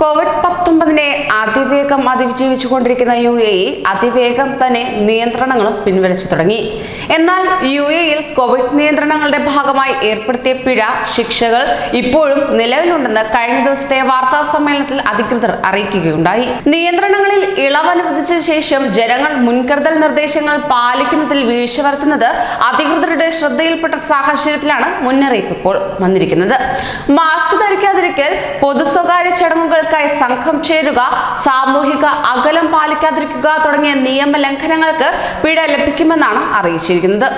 Covid പത്തൊമ്പതിനെ അതിവേഗം അതിജീവിച്ചുകൊണ്ടിരിക്കുന്ന U A E അതിവേഗം തന്നെ നിയന്ത്രണങ്ങളും പിൻവലിച്ചു തുടങ്ങി. എന്നാൽ യു എയിൽ കോവിഡ് നിയന്ത്രണങ്ങളുടെ ഭാഗമായി ഏർപ്പെടുത്തിയ പിഴ ശിക്ഷകൾ ഇപ്പോഴും നിലവിലുണ്ടെന്ന് കഴിഞ്ഞ ദിവസത്തെ വാർത്താ സമ്മേളനത്തിൽ അധികൃതർ അറിയിക്കുകയുണ്ടായി. നിയന്ത്രണങ്ങളിൽ ഇളവ് അനുവദിച്ച ശേഷം ജനങ്ങൾ മുൻകരുതൽ നിർദ്ദേശങ്ങൾ പാലിക്കുന്നതിൽ വീഴ്ച വരുത്തുന്നത് അധികൃതരുടെ ശ്രദ്ധയിൽപ്പെട്ട സാഹചര്യത്തിലാണ് മുന്നറിയിപ്പ് ഇപ്പോൾ വന്നിരിക്കുന്നത്. മാസ്ക് ധരിക്കാതിരിക്കൽ പൊതു സ്വകാര്യ ചടങ്ങുകൾക്കായി സംഘം ചേരുക സാമൂഹിക അകലം പാലിക്കാതിരിക്കുക തുടങ്ങിയ നിയമ ലംഘനങ്ങൾക്ക് പിഴ ലഭിക്കുമെന്നാണ് അറിയിച്ചിരിക്കുന്നത്.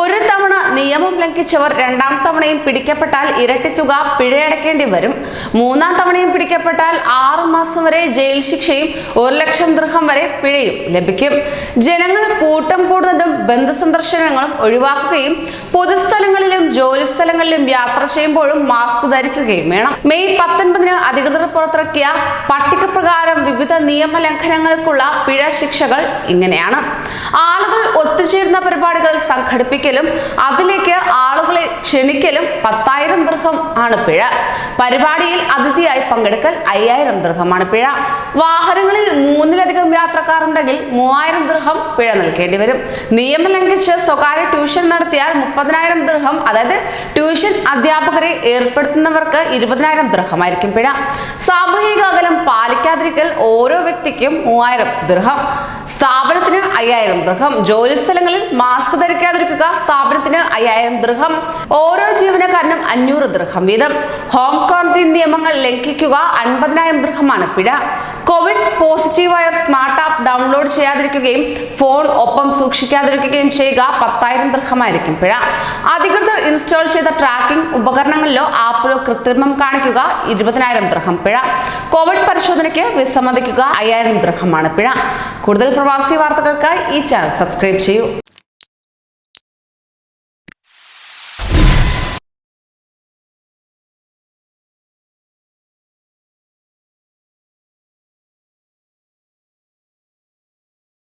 ഒരു തവണ നിയമം ലംഘിച്ചവർ രണ്ടാം തവണയും പിടിക്കപ്പെട്ടാൽ ഇരട്ടി തുക പിഴയടക്കേണ്ടി വരും. മൂന്നാം തവണയും പിടിക്കപ്പെട്ടാൽ ആറു മാസം വരെ ജയിൽ ശിക്ഷയും ഒരു ലക്ഷം ദൃഹം വരെ പിഴയും ലഭിക്കും. ജനങ്ങൾ കൂട്ടം കൂടുന്നതും ബന്ധുസന്ദർശനങ്ങളും ഒഴിവാക്കുകയും പൊതുസ്ഥലങ്ങളിലും ജോലി സ്ഥലങ്ങളിലും യാത്ര ചെയ്യുമ്പോഴും മാസ്ക് ധരിക്കുകയും വേണം. മെയ് പത്തൊൻപതിന് അധികൃതർ പുറത്തിറക്കിയ പട്ടിക പ്രകാരം വിവിധ നിയമലംഘനങ്ങൾക്കുള്ള പിഴ ശിക്ഷകൾ ഇങ്ങനെയാണ്. ആളുകൾ ഒത്തുചേരുന്ന പരിപാടികൾ സംഘടിപ്പിക്കലും അതിലേക്ക് ആളുകളെ ക്ഷണിക്കലും പത്തായിരം ദൃഹം ആണ് പിഴ. പരിപാടിയിൽ അതിഥിയായി പങ്കെടുക്കൽ അയ്യായിരം ദൃഹമാണ് പിഴ. വാഹനങ്ങളിൽ മൂന്നിലധികം യാത്രക്കാർ ഉണ്ടെങ്കിൽ മൂവായിരം ദൃഹം പിഴ നൽകേണ്ടി വരും. നിയമം ലംഘിച്ച് സ്വകാര്യ ട്യൂഷൻ നടത്തിയാൽ മുപ്പതിനായിരം ദൃഹം അതായത് ട്യൂഷൻ അധ്യാപകരെ ഏർപ്പെടുത്തുന്നവർക്ക് ഇരുപതിനായിരം ദൃഹമായിരിക്കും പിഴ. സാമൂഹിക അകലം പാലിക്കാതിരിക്കൽ ഓരോ വ്യക്തിക്കും മൂവായിരം ദൃഹം. സ്ഥാപനത്തിന് അയ്യായിരം ദൃഹം. ജോലിസ്ഥലങ്ങളിൽ മാസ്ക് ധരിക്കാതിരിക്കുക സ്ഥാപനത്തിന് അയ്യായിരം ദൃഹം. ഓരോ ജീവനക്കാരനും അഞ്ഞൂറ് ദൃഹം വീതം. ഹോം ക്വാറന്റൈൻ നിയമങ്ങൾ ലംഘിക്കുക അൻപതിനായിരം ദൃഹമാണ് പിഴ. കോവിഡ് പോസിറ്റീവായ സ്മാർട്ട് ഡൗൺലോഡ് ചെയ്യാതിരിക്കുകയും ഫോൺ ഒപ്പം സൂക്ഷിക്കാതിരിക്കുകയും ചെയ്യുക. പത്തായിരം ദൃഹമായിരിക്കും പിഴ. അധികൃതർ ഇൻസ്റ്റാൾ ചെയ്ത ട്രാക്കിംഗ് ഉപകരണങ്ങളിലോ ആപ്പിലോ കൃത്രിമം കാണിക്കുക ഇരുപതിനായിരം ദൃഹം പിഴ. കോവിഡ് പരിശോധനയ്ക്ക് വിസമ്മതിക്കുക അയ്യായിരം ദൃഹമാണ് പിഴ. കൂടുതൽ പ്രവാസി വാർത്തകൾക്കായി ഈ ചാനൽ സബ്സ്ക്രൈബ് ചെയ്യൂ.